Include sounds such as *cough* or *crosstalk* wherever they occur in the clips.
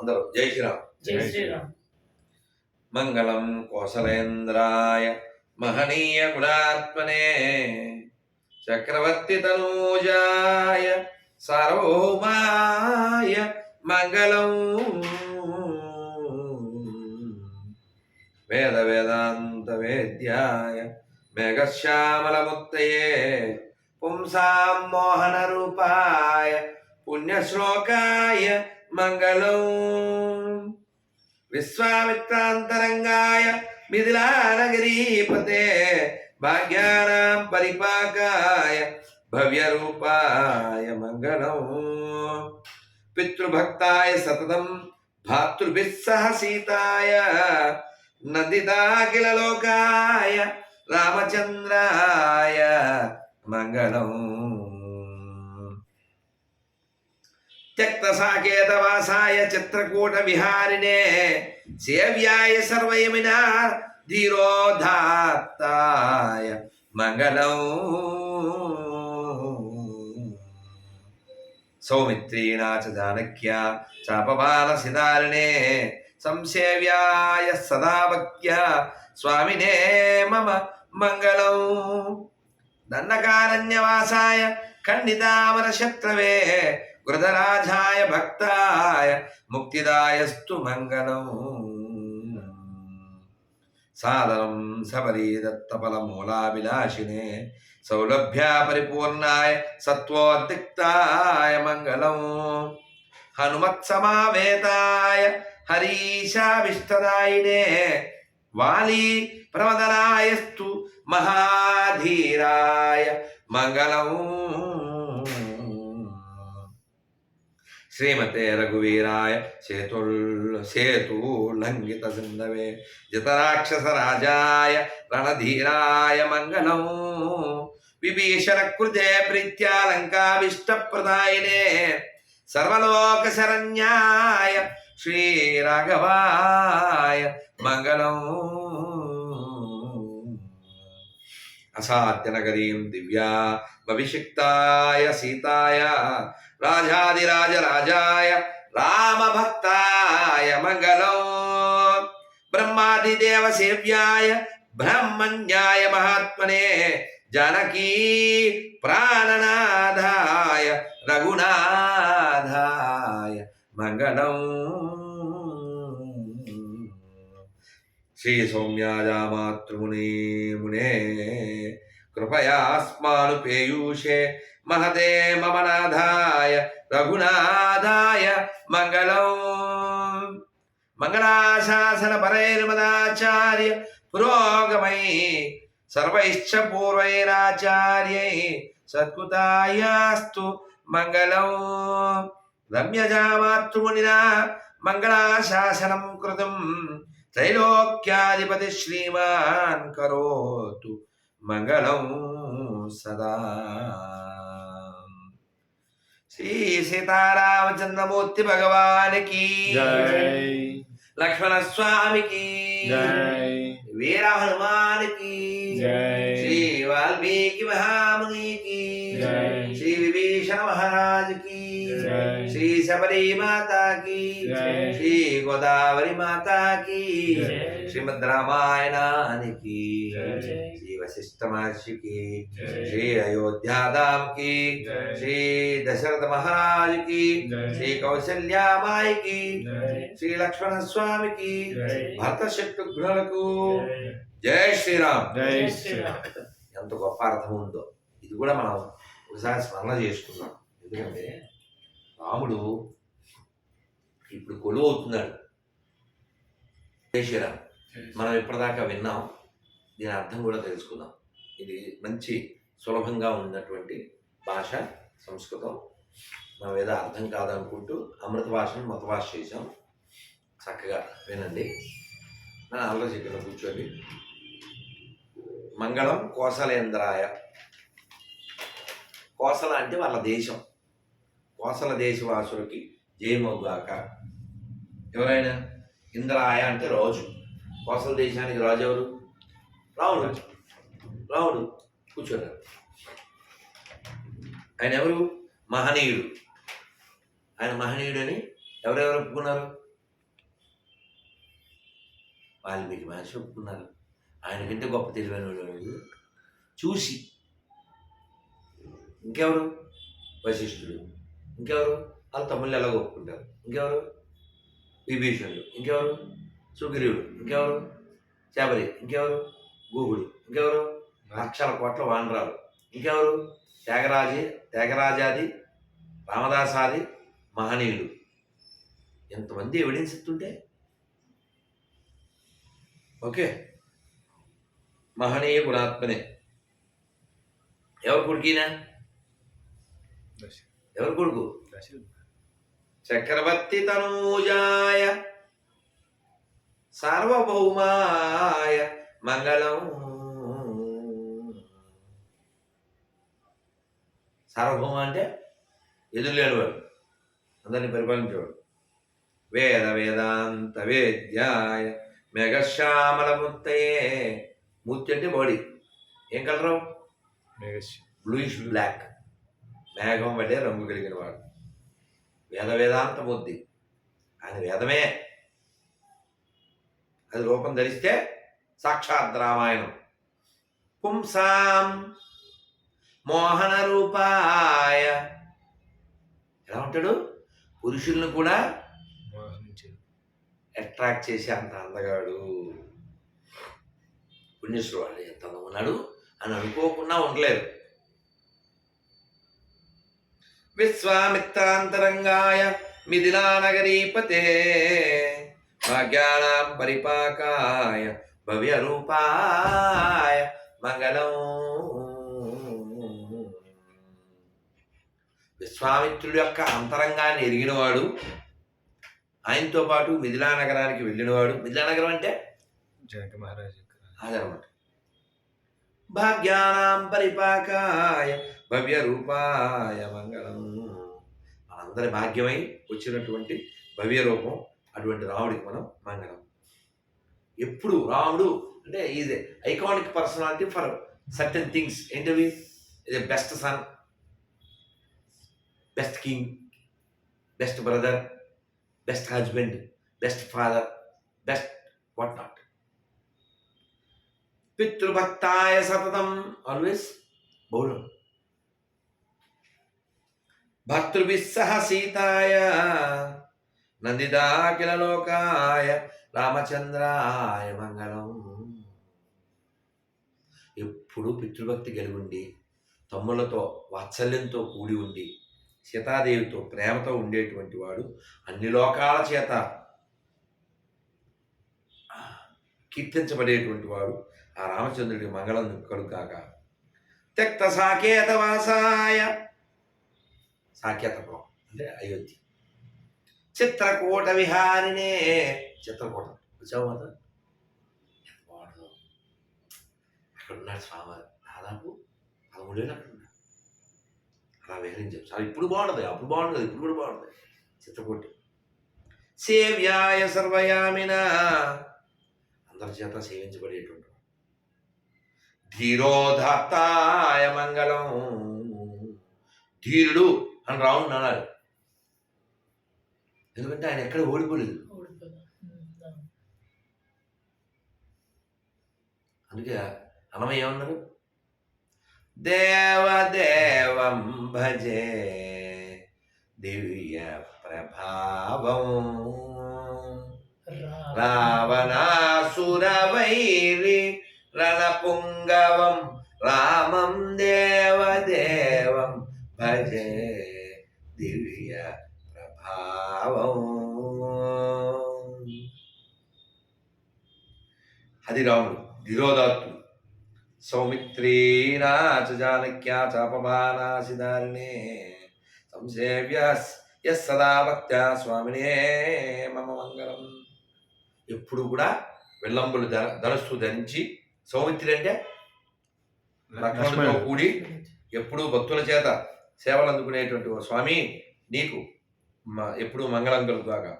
అందరూ. జై శ్రీరామ్. జై శ్రీరామ్. మంగళం కోసలేంద్రాయ మహనీయ గుణాత్మనే చక్రవర్తి తనూజాయ సార్వభౌమాయ మంగళం. వేద వేదాంత వేద్యాయ మేఘశ్యామలముక్తయే పుంసాం మోహన రూపాయ పుణ్యశ్లోకాయ మంగళం. విశ్వామిత్రాంతరంగాయ మిథిలానగరీపతే భాగ్యానాం పరిపాకాయ భవ్యరూపాయ మంగళం. పితృభక్తాయ సతతం భాతృభిస్సహ సీతాయ నందితాఖిల లోకాయ రామచంద్రాయ మంగళం. త్యక్త సాకేతవాసాయ చిత్రకూట విహారిణే సేవ్యాయ సర్వయమినా ధీరోధాత్తాయ మంగళం సౌమిత్రీణా చ జానక్యా చాపబాల సిదారిణే సంసేవ్యాయ సదా భక్త్యా స్వామినే మమ మంగళం వృధరాజాయ భక్తాయ ముక్తిదాయస్తు మంగళం. సాదరం సబరీ దత్తఫలమూలాభిలాషినే సౌలభ్యా పరిపూర్ణాయ సత్వోద్దిక్తాయ మంగళం. హనుమత్సమావేతాయ హరీశావిష్టదాయినే వాలి ప్రమదనాయస్తు మహాధీరాయ మంగళం. శ్రీమతే రఘువీరాయ సేతుల్ సేతూల్లంఘిత సింధవే జతరాక్షసరాజాయ రణధీరాయ మంగళం విభీషణ కృతే ప్రీత్యాలంకావిష్టప్రదాయినే సర్వలోకశరణ్యాయ శ్రీరాఘవాయ మంగళం అసాధ్యనగరీం దివ్యా భవిషిక్తాయ సీతాయ రాజాదిరాజ రాజాయ రామభక్తాయ మంగళం బ్రహ్మాదిదేవ సేవ్యాయ బ్రహ్మణ్యాయ మహాత్మనే జనకీ ప్రాణనాథాయ రఘునాథాయ మంగళం శ్రీ సౌమ్యాజామాతృమునే మునే. కృపయాస్మాను పేయూషే మహతే మమనాథాయ రఘునాథాయ మంగళం. మంగళాశాసన పరైర్మదాచార్య పురోగమై సర్వైశ్చ పూర్వైరాచార్యై సత్కృతాయాస్తు మంగళం. రమ్యజామాతృమునినా మంగళాశాసనం కృతం త్రైలోక్యాధిపతి శ్రీమాన్ కరోతు మంగళం సదా శ్రీ సీతారామచంద్రమూర్తి భగవానికి జై లక్ష్మణ స్వామికి జై వీర హనుమానికి జై శ్రీ వాల్మీకి మహామునికి జై. శ్రీ విభీషణ మహారాజుకి జై. శ్రీ శబరి మాతాకి జై. శ్రీ గోదావరి మాతాకి జై. శ్రీమద్ రామాయణానికి జై. శ్రీ వశిష్ఠ మహర్షికి జై. శ్రీ అయోధ్యాధాంకి జై. శ్రీ దశరథ మహారాజుకి జై. శ్రీ కౌశల్యామాయికి జై. శ్రీ లక్ష్మణ స్వామికి జై. భర్త శత్రుఘ్నులకు జై. జై శ్రీరామ్ జై జై శ్రీరామ్ శ్రీరామ్ ఎంత గొప్ప అర్థం ఉందో ఇది కూడా మనం ఒకసారి స్మరణ చేసుకున్నాం ఎందుకంటే రాముడు ఇప్పుడు కొలువు అవుతున్నాడు. శ్రీరామ్ మనం ఇప్పటిదాకా విన్నాం. దీని అర్థం కూడా తెలుసుకుందాం. ఇది మంచి సులభంగా ఉన్నటువంటి భాష సంస్కృతం. మనం ఏదో అర్థం కాదనుకుంటూ అమృత భాషను మత భాష చేసాం చక్కగా వినండి. నా ఆలో చెప్పిన కూర్చోండి. మంగళం కోసలేంద్రాయ. కోసల అంటే వాళ్ళ దేశం. కోసల దేశవాసులకి జయమవుగాక ఎవరైనా? ఇంద్రాయ అంటే రాజు. కోసల దేశానికి రాజు ఎవరు? రావుడు రావుడు కూర్చున్నారు ఆయన ఎవరు? మహనీయుడు. ఆయన మహనీయుడని ఎవరెవరు ఒప్పుకున్నారు? వాల్మీకి మహర్షి ఒప్పుకున్నారు. ఆయనకంటే గొప్ప తెలివైన చూసి. ఇంకెవరు? వశిష్ఠుడు ఇంకెవరు? వాళ్ళ తమ్ముళ్ళు ఎలా ఒప్పుకుంటారు. ఇంకెవరు? విభీషణుడు ఇంకెవరు? సుగ్రీవుడు. ఇంకెవరు? శబరి ఇంకెవరు? గూగుడు. ఇంకెవరు? లక్షల కోట్ల వానరాలు. ఇంకెవరు? త్యాగరాజి త్యాగరాజాది రామదాసాది మహనీయుడు ఎంతమంది ఎవిడెన్స్ ఇస్తుంటే? ఓకే. మహనీయ గుణాత్మనే. ఎవరు కుడికినా ఎవరు కొడుకు? చక్రవర్తి తనూజాయ సార్వభౌమాయ మంగళం. సార్వభౌమ అంటే ఎదురులేనివాడు అందరిని పరిపాలించేవాడు. వేద వేదాంత వేద్యాయ మెఘశ్యామల ముత్తయే మూర్తి అంటే బాడీ. ఏం కలరు? మేఘశ్య bluish black. మేఘం వడ్డే రంగు కలిగిన వాడు. వేద వేదాంత బుద్ధి ఆయన వేదమే. అది రూపం ధరిస్తే సాక్షాత్ రామాయణం. పుంసాం మోహన రూపాయ ఎలా ఉంటాడు? పురుషుల్ని కూడా అట్రాక్ట్ చేసే అంత అందగాడు. పుణ్యేశ్వరుడు ఎంత ఉన్నాడు అని అనుకోకుండా ఉండలేరు విశ్వామిత్రాంతరంగాయ మిథిలానగరీపతే భాగ్యానాం పరిపాకాయ భవ్య రూపాయ మంగళం విశ్వామిత్రుడి యొక్క అంతరంగాన్ని ఎరిగినవాడు ఆయనతో పాటు మిథిలా నగరానికి వెళ్ళినవాడు. మిథిలా నగరం అంటే? జనక మహారాజు అదనమాట. భాగ్యానాం పరిపాకాయ భవ్య రూపాయ మంగళం. మనందరి భాగ్యమై వచ్చినటువంటి భవ్య రూపం అటువంటి రాముడికి మనం మంగళం. ఎప్పుడు రాముడు అంటే ఇది iconic personality for certain things. ఏంటవి? ఇది best son best king best brother best husband best father best what not. పితృభక్తాయ సతతం ఆల్వేస్ బహుళం భర్తృభిస్సహ సీతాయ నందిదాకిల లోకాయ రామచంద్రాయ మంగళం ఎప్పుడు పితృభక్తి కలిగి ఉండి తమ్ములతో వాత్సల్యంతో కూడి ఉండి సీతాదేవితో ప్రేమతో ఉండేటువంటి వాడు అన్ని లోకాల చేత కీర్తించబడేటువంటి వాడు ఆ రామచంద్రుడి మంగళం కలుగాక త్యక్త సాకేతవాసాయ వాసాయ సాకేతపురం అంటే అయోధ్య. చిత్రకూట విహారినే చిత్రకూట. వచ్చావు మాత ఎంత బాగుంటుందో అక్కడ ఉన్నాడు స్వామివారు. దాదాపు పదమూడేళ్ళు అక్కడ ఉన్నాడు అలా విహరించాం చాలా ఇప్పుడు బాగుంటుంది అప్పుడు బాగుంటుంది ఇప్పుడు కూడా బాగుంటుంది చిత్రకూటి. సేవ్యాయ సర్వయామిన. అందరి చేత సేవించబడేటువంటి ధీరోధత్తాయ మంగళం. ధీరుడు అని రావును అన్నాడు. ఎందుకంటే ఆయన ఎక్కడ ఓడిపోలేదు. అందుకే అన్నమయ్య ఏమన్నారు? దేవదేవం భజే దివ్య ప్రభావం. రావణాసురవైరి రణపుంగవం రామం దేవదేవం భజే. ప్రభావం అది రాముడు ధిరోదాత్తుడు సౌమిత్రీనాచ జానక్యా చాపమానాసిదారిణే. సంసేవ్య ఎస్ సదా భక్త్యా స్వామినే మమ మంగళం. ఎప్పుడు కూడా వెల్లంబులు ధర ధరస్సు ధరించి సౌమిత్రి అంటే లక్ష్మణుడితో కూడి ఎప్పుడూ భక్తుల చేత సేవలు అందుకునేటువంటి ఓ స్వామి నీకు. ఎప్పుడు మంగళం కలుగుగాక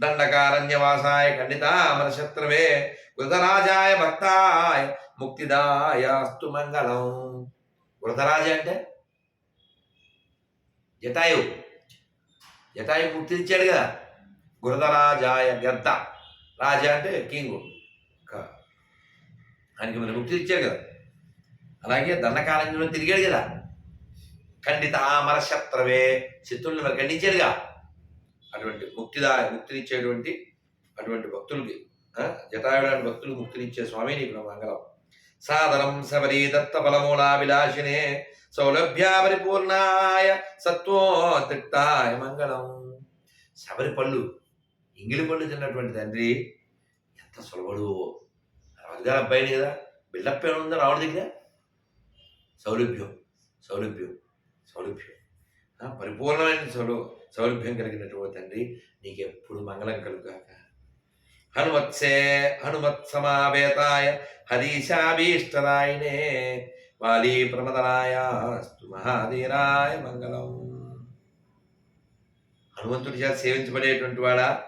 దండకారణ్యవాసాయ ఖండిత అమరశత్రవే వృధరాజాయ భక్తాయ ముక్తిదాయాస్తు మంగళం. వృధరాజ అంటే? జటాయు. జటాయు ముక్తి ఇచ్చాడు కదా. గురదరాజాయ గద్ద. రాజా అంటే కింగు. ఆయనకి మన ముక్తి ఇచ్చాడు కదా. అలాగే దండకాలంలో తిరిగాడు కదా. ఖండిత ఆమర శత్రవే మరి ఖండించాడుగా. అటువంటి ముక్తిదా ముక్తినిచ్చేటువంటి అటువంటి భక్తులకి ఆ, జటాయుడాని భక్తులు ముక్తినిచ్చే స్వామి నీకు మంగళం సాధనం శబరి దత్త ఫలమూలా విలాసినే సౌలభ్యా పరిపూర్ణాయ సత్వోత్తాయ మంగళం. శబరి పళ్ళు ఇంగిలి పళ్ళు తిన్నటువంటి తండ్రి ఎంత సులభడు. రాజుగారు అబ్బాయిని కదా బిల్డప్ ఏమైనా ఉందా రావణ దగ్గర? సౌలభ్యం సౌలభ్యం సౌలభ్యం. పరిపూర్ణమైన సౌలభ్యం సౌలభ్యం కలిగినటువంటి తండ్రి నీకు ఎప్పుడు మంగళం కలుగాక హనుమత్సే హనుమత్ సమావేతాయ హరీశాభీష్టరాయనే వాలి ప్రమదనాయ మహాధీరాయ మంగళం. హనుమంతుడి చేత సేవించబడేటువంటి వాడా?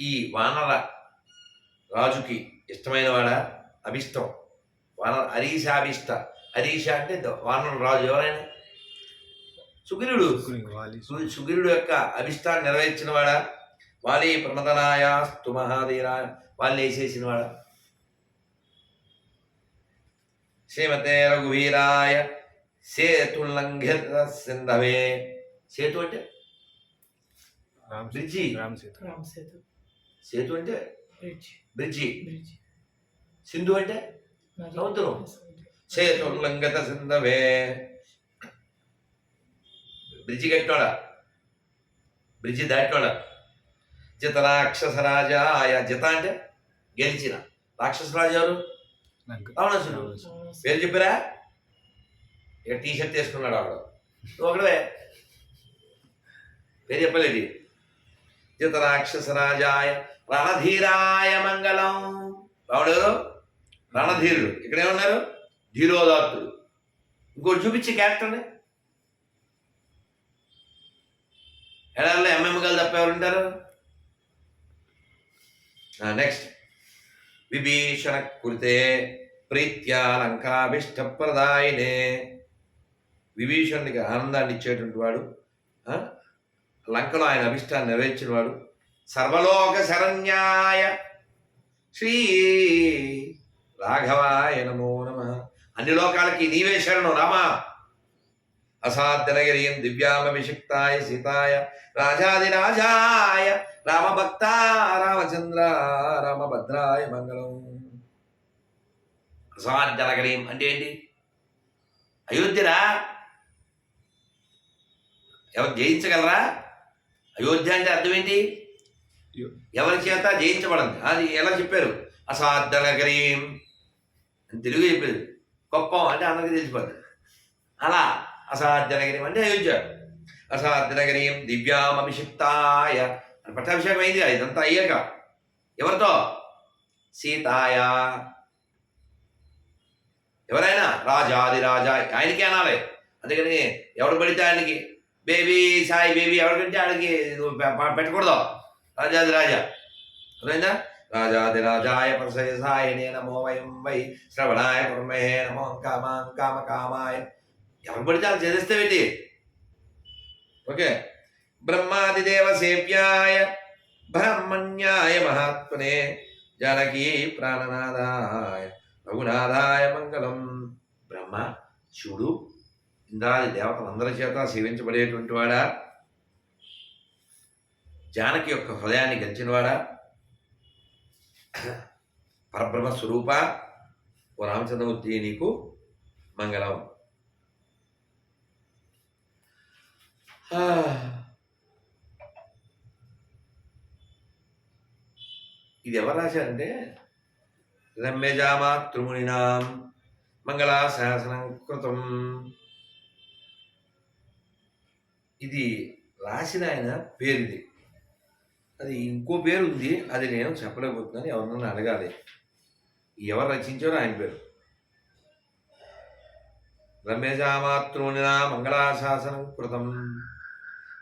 ఈ వానర రాజుకి ఇష్టమైన వాడా? అభిష్టం. వానర హరీశాభిష్ట. హరీష అంటే వానర రాజు ఎవరైనా? సుగ్రీవుడు సుగ్రీవుడు. యొక్క అభిష్టాన్ని నెరవేర్చిన వాడా వాలి ప్రమదనాయ స్తు మహాధీరాయ వాళ్ళని వేసేసిన వాడా శ్రీమతే రఘువీరాయ సేతుల్లంఘిత సింధవే. సేతు అంటే? రామ్ బ్రిడ్జి. సీత. సేతు. సేతు అంటే? బ్రిడ్జ్. బ్రిడ్జి. బ్రిడ్జ్. సింధు అంటే. సముద్రం. సముద్రం. సేతుల్లంఘిత సింధవే. బ్రిడ్జి కట్టినోడా బ్రిడ్జి దాటినోడా జిత రాక్షస రాజాయ జిత అంటే గెలిచిన. రాక్షస రాజు ఎవరు. రావణాసురుడు. పేరు చెప్పారా? ఇక టీ షర్ట్ వేసుకున్నాడు ఆవిడ. నువ్వు ఒకడే పేరు చెప్పలేదు. జిత రాక్షస రాజాయ రణధీరాయ మంగళం. రావడు రణధీరుడు. ఇక్కడ ఏమన్నారు ధీరోదాత్తుడు. ఇంకోటి చూపించే క్యారెక్టర్ని. ఎడారిలో ఎంఎం గారు తప్ప ఎవరు ఉంటారు? నెక్స్ట్ విభీషణ కృతే ప్రీత్యా లంకాభిష్టప్రదాయినే విభీషణునికి ఆనందాన్ని ఇచ్చేటువంటి వాడు లంకలో ఆయన అభిష్టాన్ని నెరవేర్చిన వాడు. సర్వలోక శరణ్యాయ శ్రీ రాఘవాయ నమో నమ. అన్ని లోకాలకి నీవే శరణం రామా. అసాధ్యనగిరియం దివ్యామభిషిక్తాయ సీతాయ రాజాదిరాజాయ రామభక్త రామచంద్ర రామభద్రాయ మంగళం అసాధ్యనగరీం అంటే ఏంటి అయోధ్యరా ఎవరు జయించగలరా అయోధ్య అంటే అర్థం ఏంటి ఎవరి చేత జయించబడింది అది ఎలా చెప్పారు అసాధ్యనగరీం అని తెలుగు చెప్పారు గొప్పం అంటే అందరికీ తెలిసిపోద్ది అలా అసాధ్యనగరీం అంటే అయోధ్య అసాధ్యనగరీయం దివ్యామభిషిక్తాయ అని పట్టాభిషేకం అయింది ఇదంతా అయ్యాక ఎవరితో సీతాయ ఎవరైనా రాజాది రాజా ఆయనకే అనాలి అందుకని ఎవడు పడితే ఆయనకి బేబీ సాయి బేబీ ఎవరికంటే ఆయనకి పెట్టకూడదు రాజాది రాజా అర్థమైందా రాజాది రాజాయ ప్రసయ సాయనే నమో వయం వై శ్రవణాయ కుర్మహే నమో కామాం కామ కామాయ ఎవరు పడితే వాళ్ళు చేసేస్తే పెట్టి ఓకే. బ్రహ్మాదిదేవ సేవ్యాయ బ్రహ్మణ్యాయ మహాత్మనే జానకీ ప్రాణనాథాయ రఘునాథాయ మంగళం. బ్రహ్మ శివుడు ఇంద్రాది దేవతలందరి చేత సేవించబడేటువంటి వాడా? జానకి యొక్క హృదయాన్ని గెలిచినవాడా పరబ్రహ్మ స్వరూప ఓ రామచంద్రమూర్తి నీకు మంగళం. *sighs* ఇది ఎవరు రాశారంటే రమ్యజామాతృమునినాం మంగళాశాసనం కృతం. ఇది రాసిన ఆయన పేరుది. అది ఇంకో పేరు ఉంది అది నేను చెప్పలేకపోతున్నాను ఎవరినన్నా అడగాలి. ఎవరు రచించారో ఆయన పేరు. రమ్యజామాతృమునినా మంగళాశాసనం కృతం.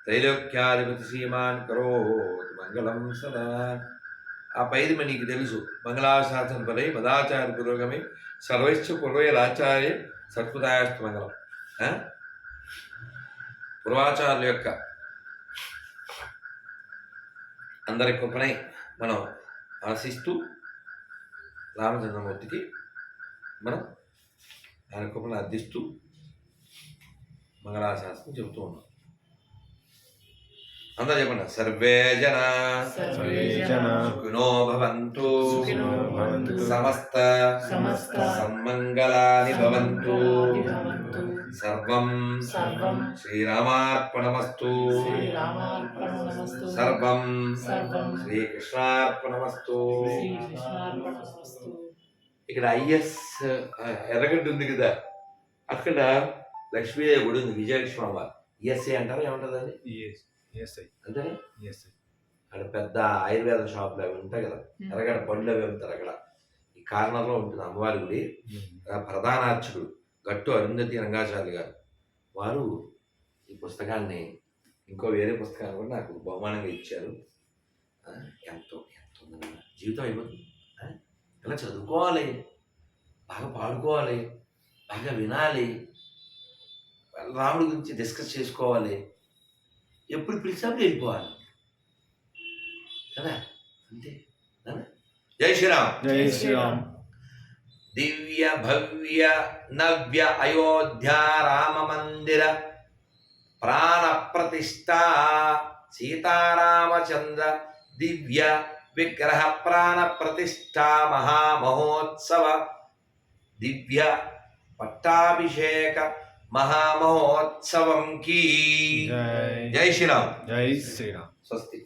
త్రైలోక్యాధిపతి శ్రీమాన్ కరోతు మంగళం సదా. ఆ పైది మరి నీకు తెలుసు. మంగళాశాసన పదై మదాచార పురోగమి సర్వైశ్చ పూర్వైరాచార్య సత్పుదాయస్తు మంగళం. ఆ? పూర్వాచార్యుల యొక్క అందరి కృపణై మనం ఆశిస్తూ రామచంద్రమూర్తికి మనం ఆయన కృపణ అర్థిస్తూ మంగళాశాసనం చెబుతూ ఉన్నాం. అందరూ చెప్పండి సర్వే జన సర్వే జనా సుఖినో భవంతు సుఖినో భవంతు. సమస్త సమస్త సన్మంగళాని భవంతు భవంతు. సర్వం సర్వం శ్రీరామార్పణమస్తు శ్రీరామార్పణమస్తు సర్వం సర్వం శ్రీకృష్ణార్పణమస్తు శ్రీకృష్ణార్పణమస్తు ఇక్కడ ఐఎస్ ఎర్రగడ్డ ఉంది కదా అక్కడ లక్ష్మీదేవి గుడి ఉంది విజయలక్ష్మి అమ్మ ESI అంటారా? ఏమంటారు అది ఈఎస్ ఈఎస్ఐ అంటే ఈఎస్ఐ అక్కడ పెద్ద ఆయుర్వేద షాపులు అవి ఉంటాయి కదా. ఎర్రగడ్డ పండ్లు అవి అమ్ముతారు అక్కడ. ఈ కార్నర్లో ఉంటుంది అమ్మవారి గుడి. ప్రధాన అర్చకుడు గట్టు అరుంధతి రంగాచార్య గారు. వారు ఈ పుస్తకాన్ని ఇంకో వేరే పుస్తకాన్ని కూడా నాకు బహుమానంగా ఇచ్చారు. ఎంతో ఎంతో. జీవితం అయిపోతుంది. ఇలా చదువుకోవాలి. బాగా పాడుకోవాలి. బాగా వినాలి. రాముడి గురించి డిస్కస్ చేసుకోవాలి. ఎప్పుడు పిలిచినప్పుడు వెళ్ళిపోవాలి. కదా? అంతే? జై శ్రీరామ్. జై శ్రీరామ్. దివ్య భవ్య నవ్య అయోధ్య రామ మందిర ప్రాణ ప్రతిష్ఠా సీతారామచంద్ర దివ్య విగ్రహ ప్రాణ ప్రతిష్ఠా మహామహోత్సవ దివ్య పట్టాభిషేక మహామహోత్సవం కీ జై జై శ్రీరామ్ జై శ్రీరామ్ స్వస్తి